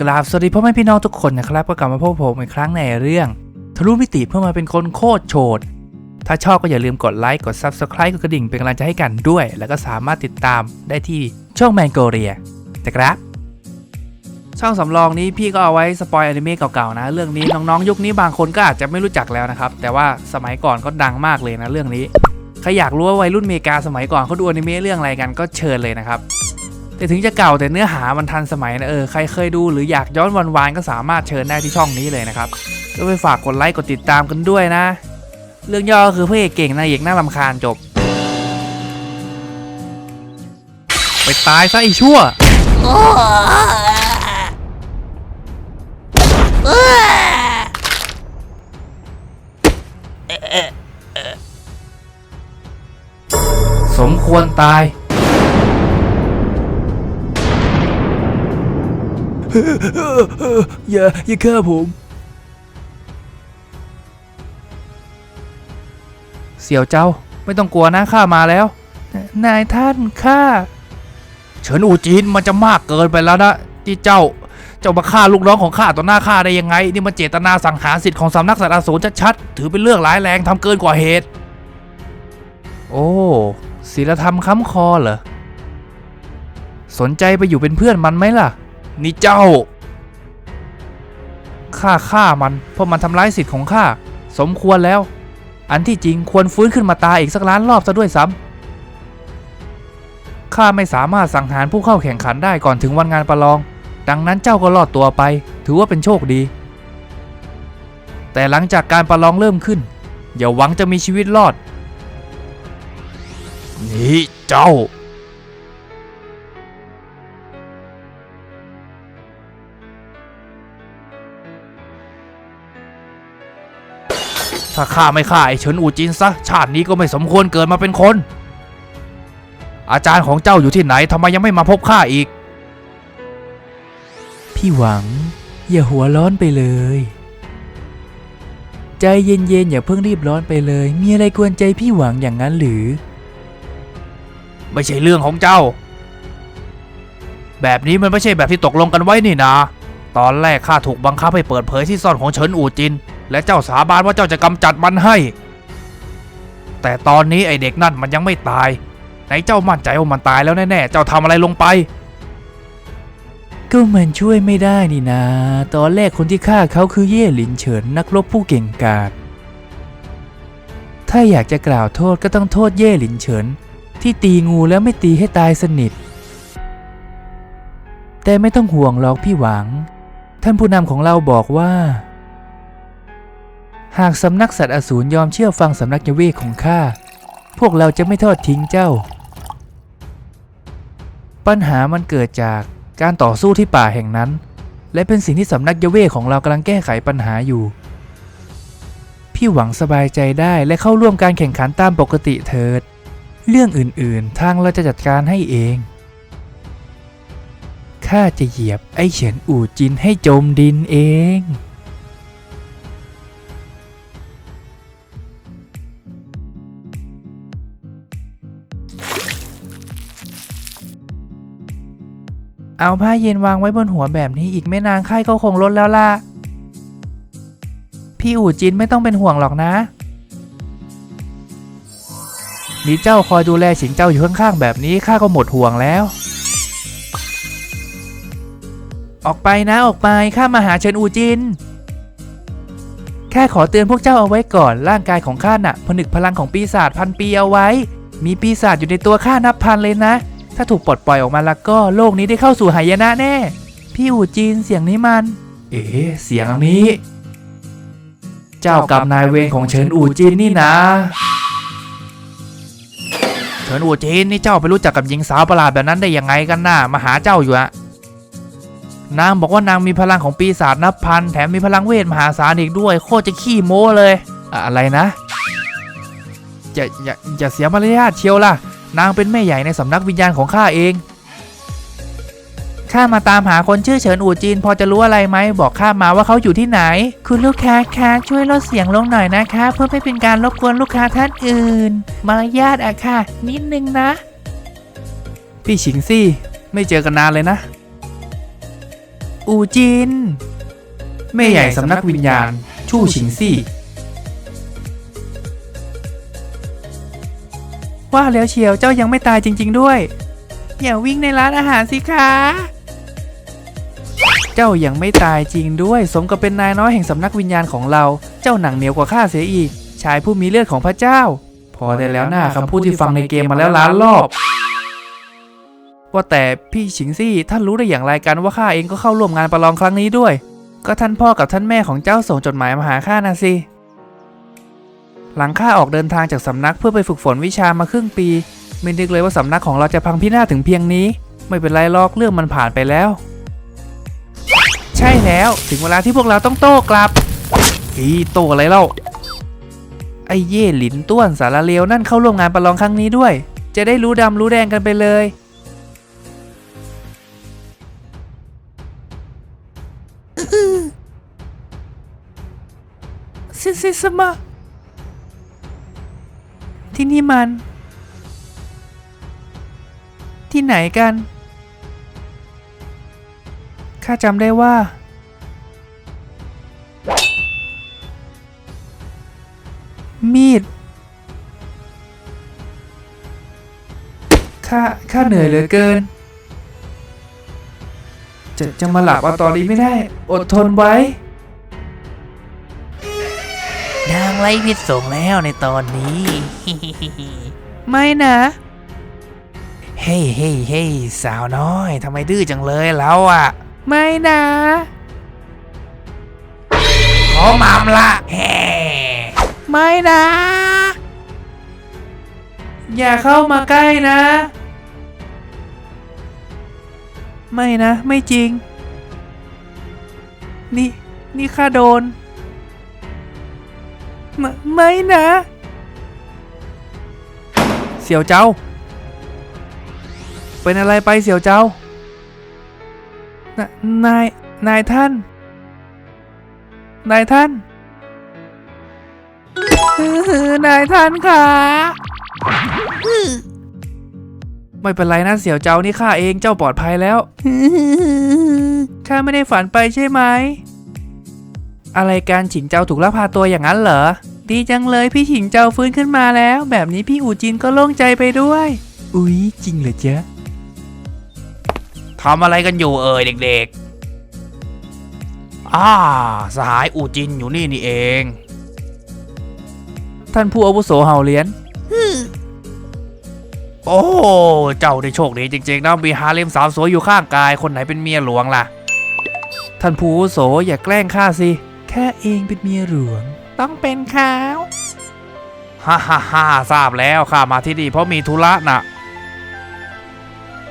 กราบสวัสดีพ่อแม่พี่น้องทุกคนนะครับ ก็กลับมาพบผมอีกครั้งในเรื่อง ทะลุมิติเพื่อมาเป็นคนโคตรโฉดถ้าชอบก็อย่าลืมกดไลค์กด Subscribe กดกระดิ่งเป็นกำลังใจให้กันด้วย แล้วก็สามารถติดตามได้ที่ช่องแมนโกเรียนะครับ ช่องสำรองนี้พี่ก็เอาไว้สปอยอนิเมะเก่าๆนะ เรื่องนี้น้องๆยุคนี้บางคนก็อาจจะไม่รู้จักแล้วนะครับ แต่ว่าสมัยก่อนก็ดังมากเลยนะเรื่องนี้ใครอยากรู้ว่าวัยรุ่นเมกาสมัยก่อนเขาดูอนิเมะเรื่องอะไรกันก็เชิญเลยนะครับ แต่ถึงจะเก่าแต่เนื้อหามันทันสมัยนะเออใครเคยดูหรืออยากย้อนวันๆก็สามารถเชิญได้ที่ช่องนี้เลยนะครับก็ไปฝากกดไลค์กดติดตามกันด้วยนะ เรื่องย่อคือพระเอกเก่งนายเอกน่ารำคาญจบ ไปตายซะอ้ชั่วสมควรตาย อย่าอย่าฆ่าผม เสี่ยวเจ้าไม่ต้องกลัวนะข้ามาแล้ว นายท่านข้าเฉินอูจีนมันจะมากเกินไปแล้วนะที่เจ้าเจ้ามาฆ่าลูกน้องของข้าต่อหน้าข้าได้ยังไง นี่มันเจตนาสังหารสิทธิ์ของสำนักสัตว์อสูรชัดๆถือเป็นเรื่องร้ายแรงทำเกินกว่าเหตุ โอ้ศีลธรรมค้ำคอเหรอสนใจไปอยู่เป็นเพื่อนมันไหมล่ะ นี่เจ้า ข้าฆ่ามันเพราะมันทำร้ายสิทธิ์ของข้า สมควรแล้ว อันที่จริงควรฟื้นขึ้นมาตายอีกสักล้านรอบซะด้วยซ้ำข้าไม่สามารถสังหารผู้เข้าแข่งขันได้ก่อนถึงวันงานประลอง ดังนั้นเจ้าก็รอดตัวไป ถือว่าเป็นโชคดี แต่หลังจากการประลองเริ่มขึ้น อย่าหวังจะมีชีวิตรอด นี่เจ้า ถ้าข้าไม่ฆ่าไอ้เฉินอูจินซะ ชาตินี้ก็ไม่สมควรเกิดมาเป็นคน อาจารย์ของเจ้าอยู่ที่ไหนทำไมยังไม่มาพบข้าอีก พี่หวัง อย่าหัวร้อนไปเลย ใจเย็นๆอย่าเพิ่งรีบร้อนไปเลย มีอะไรกวนใจพี่หวังอย่างนั้นหรือ ไม่ใช่เรื่องของเจ้า แบบนี้มันไม่ใช่แบบที่ตกลงกันไว้นี่นะ ตอนแรกข้าถูกบังคับให้เปิดเผยที่ซ่อนของเฉินอูจิน และเจ้าสาบานว่าเจ้าจะกำจัดมันให้ แต่ตอนนี้ไอเด็กนั่นมันยังไม่ตายไหนเจ้ามั่นใจว่ามันตายแล้วแน่ๆ เจ้าทำอะไรลงไป ก็มันช่วยไม่ได้นี่นะ ตอนแรกคนที่ฆ่าเขาคือเย่หลินเฉินนักรบผู้เก่งกาจ ถ้าอยากจะกล่าวโทษก็ต้องโทษเย่หลินเฉินที่ตีงูแล้วไม่ตีให้ตายสนิท แต่ไม่ต้องห่วงหรอกพี่หวัง ท่านผู้นำของเราบอกว่า หากสำนักสัตว์อสูรยอมเชื่อฟังสำนักยเวกของข้า พวกเราจะไม่ทอดทิ้งเจ้า ปัญหามันเกิดจากการต่อสู้ที่ป่าแห่งนั้น และเป็นสิ่งที่สำนักยเวกของเรากำลังแก้ไขปัญหาอยู่ พี่หวังสบายใจได้และเข้าร่วมการแข่งขันตามปกติเถิด เรื่องอื่นๆ ทางเราจะจัดการให้เอง ข้าจะเหยียบไอ้เฉินอู่จินให้จมดินเอง เอาผ้าเย็นวางไว้บนหัวแบบนี้อีกไม่นานไข้ก็คงลดแล้วล่ะ พี่อู่จินไม่ต้องเป็นห่วงหรอกนะ มีเจ้าคอยดูแลฉิงเจ้าอยู่ข้างๆแบบนี้ข้าก็หมดห่วงแล้ว ออกไปนะออกไปข้ามาหาเฉินอูจิน แค่ขอเตือนพวกเจ้าเอาไว้ก่อนร่างกายของข้าน่ะ ผนึกพลังของปีศาจพันปีเอาไว้ มีปีศาจอยู่ในตัวข้านับพันเลยนะ ถ้าถูกปลดปล่อยออกมาแล้วก็โลกนี้ได้เข้าสู่หายนะแน่ พี่อูจีนเสียงนี้มัน เอ๋เสียงนี้ เจ้ากับนายเวรของเฉินอูจีนนี่นะ เฉินอูจีนนี่เจ้าไปรู้จักกับหญิงสาวประหลาดแบบนั้นได้ยังไงกันน่ะมาหาเจ้าอยู่อะนางบอกว่านางมีพลังของปีศาจนับพันแถมมีพลังเวทมหาศาลอีกด้วย โคตรจะขี้โม้เลย อะไรนะอย่าอย่าอย่าเสียมารยาทเชียวล่ะ นางเป็นแม่ใหญ่ในสำนักวิญญาณของข้าเอง ข้ามาตามหาคนชื่อเฉินอู่จีน พอจะรู้อะไรไหม บอกข้ามาว่าเขาอยู่ที่ไหน คุณลูกค้าคะช่วยลดเสียงลงหน่อยนะคะ เพื่อไม่เป็นการรบกวนลูกค้าท่านอื่น มารยาทอะค่ะ นิดนึงนะ พี่ฉิงซี่ ไม่เจอกันนานเลยนะ อูจินแม่ใหญ่สำนักวิญญาณ ชู่ชิงซี่ ว่าแล้วเชียวเจ้ายังไม่ตายจริง ๆด้วย อย่าวิ่งในร้านอาหารสิคะ เจ้ายังไม่ตายจริงด้วย สมกับเป็นนายน้อยแห่งสำนักวิญญาณของเรา เจ้าหนังเหนียวกว่าข้าเสียอีก ชายผู้มีเลือดของพระเจ้า พอได้แล้วหน้าคำพูดที่ฟังในเกมมาแล้วล้านรอบ ว่าแต่พี่ฉิงซี่ท่านรู้ได้อย่างไรกันว่าข้าเองก็เข้าร่วมงานประลองครั้งนี้ด้วย ก็ท่านพ่อกับท่านแม่ของเจ้าส่งจดหมายมาหาข้านะสิ หลังข้าออกเดินทางจากสำนักเพื่อไปฝึกฝนวิชามาครึ่งปี ไม่นึกเลยว่าสำนักของเราจะพังพินาศถึงเพียงนี้ ไม่เป็นไรหรอกเรื่องมันผ่านไปแล้ว ใช่แล้วถึงเวลาที่พวกเราต้องโต้กลับอีโต้อะไรเล่าไอ้เย่หลินต้วนสารเลวนั่นเข้าร่วมงานประลองครั้งนี้ด้วย จะได้รู้ดำรู้แดงกันไปเลย ซิซิสมา ที่นี่มัน ที่ไหนกัน ข้าจำได้ว่า มีด ข้า ข้าเหนื่อยเหลือเกิน จะจะมาหลับเอาตอนนี้ไม่ได้ อดทนไว้ ไล่พิษส่งแล้วในตอนนี้ ไม่นะ เฮ้ยเฮ้ยเฮ้ยสาวน้อยทำไมดื้อจังเลยแล้วอะไม่นะขอมามละแฮ่ไม่นะ อย่าเข้ามาใกล้นะ ไม่นะ ไม่จริง นี่ นี่ข้าโดน ไม่ไม่นะ เสี่ยวเจ้า เป็นอะไรไปเสี่ยวเจ้านนาย นายท่าน นายท่านนายท่านค่ะไม่เป็นไรนะเสี่ยวเจ้านี่ข้าเองเจ้าปลอดภัยแล้วข้าไม่ได้ฝันไปใช่ไหม อะไรการฉิงเจ้าถูกลักพาตัวอย่างนั้นเหรอ ดีจังเลยพี่ฉิงเจ้าฟื้นขึ้นมาแล้ว แบบนี้พี่อูจินก็โล่งใจไปด้วย อุ๊ยจริงเหรอจ๊ะทำอะไรกันอยู่เอ่ยเด็กๆ อ่าสหายอูจินอยู่นี่นี่เอง ท่านผู้อาวุโสเห่าเหรียญโอ้ เจ้าได้โชคดีจริงๆนะมีฮาเลมสาวสวยอยู่ข้างกาย คนไหนเป็นเมียหลวงล่ะ ท่านผู้อาวุโสอย่าแกล้งข้าสิ แค่เองเป็นเมียหลวง ต้องเป็นข้าวฮ่าฮ่าฮ่าทราบแล้วข้ามาที่นี่เพราะมีธุระน่ะ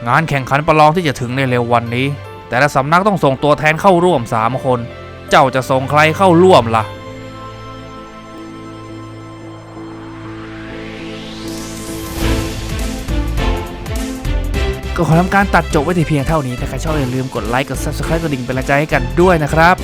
งานแข่งขันประลองที่จะถึงในเร็ววันนี้ แต่ละสำนักต้องส่งตัวแทนเข้าร่วมสามคน เจ้าจะส่งใครเข้าร่วมล่ะก็ขอทำการตัดจบไว้แต่เพียงเท่านี้ ถ้าใครชอบอย่าลืมกดไลค์ กด subscribe กดดิ่งเป็นกำลังใจให้กันด้วยนะครับ